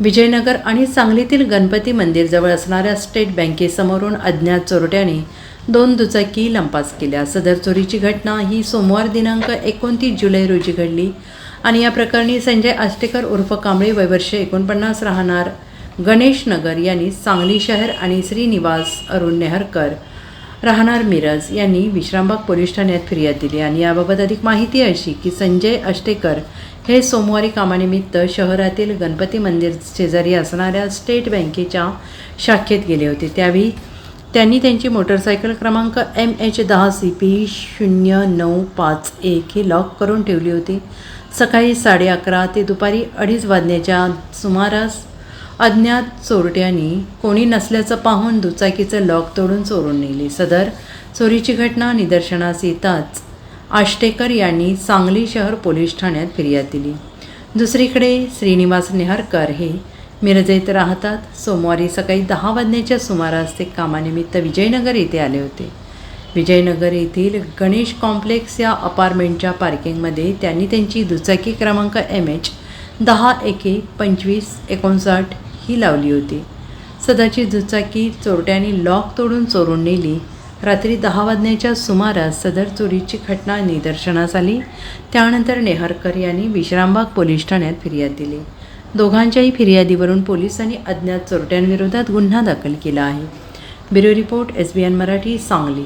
विजयनगर आणि सांगलीतील गणपती मंदिरजवळ असणाऱ्या स्टेट बँकेसमोरून अज्ञात चोरट्याने दोन दुचाकी लंपास केल्या. सदर चोरीची घटना ही सोमवार दिनांक एकोणतीस जुलै रोजी घडली आणि या प्रकरणी संजय आष्टेकर उर्फ कांबळे वयवर्ष एकोणपन्नास राहणार गणेश नगर यांनी सांगली शहर आणि श्रीनिवास अरुण नेहरकर राहणार मिरज यांनी विश्रामबाग पोलीस ठाण्यात फिर्याद दिली आणि याबाबत अधिक माहिती अशी की संजय अष्टेकर हे सोमवारी कामानिमित्त शहरातील गणपती मंदिर शेजारी असणाऱ्या स्टेट बँकेच्या शाखेत गेले होते. त्यावेळी त्यांनी त्यांची मोटरसायकल क्रमांक एम एच दहा सी पी शून्य नऊ पाच एक ही लॉक करून ठेवली होती. सकाळी साडे अकरा ते दुपारी अडीच वाजण्याच्या सुमारास अज्ञात चोरट्यांनी कोणी नसल्याचं पाहून दुचाकीचं लॉक तोडून चोरून नेली. सदर चोरीची घटना निदर्शनास येताच आष्टेकर यांनी सांगली शहर पोलीस ठाण्यात फिर्याद दिली. दुसरीकडे श्रीनिवास नेहरकर हे मिरजेत राहतात. सोमवारी सकाळी दहा वाजण्याच्या सुमारास ते कामानिमित्त विजयनगर येथे आले होते. विजयनगर येथील गणेश कॉम्प्लेक्स या अपार्टमेंटच्या पार्किंगमध्ये त्यांनी त्यांची दुचाकी क्रमांक एम एच दहा एके पंचवीस एकोणसाठ ही लावली होती. सदाची दुचाकी चोरट्यांनी लॉक तोडून चोरून नेली. रात्री दहा वाजण्याच्या सुमारास सदर चोरीची घटना निदर्शनास आली. त्यानंतर नेहरकर यांनी विश्रामबाग पोलीस ठाण्यात फिर्याद दिली. दोघांच्याही फिर्यादीवरून पोलिसांनी अज्ञात चोरट्यांविरोधात गुन्हा दाखल केला आहे. Bureau report S B N Marathi Sangli.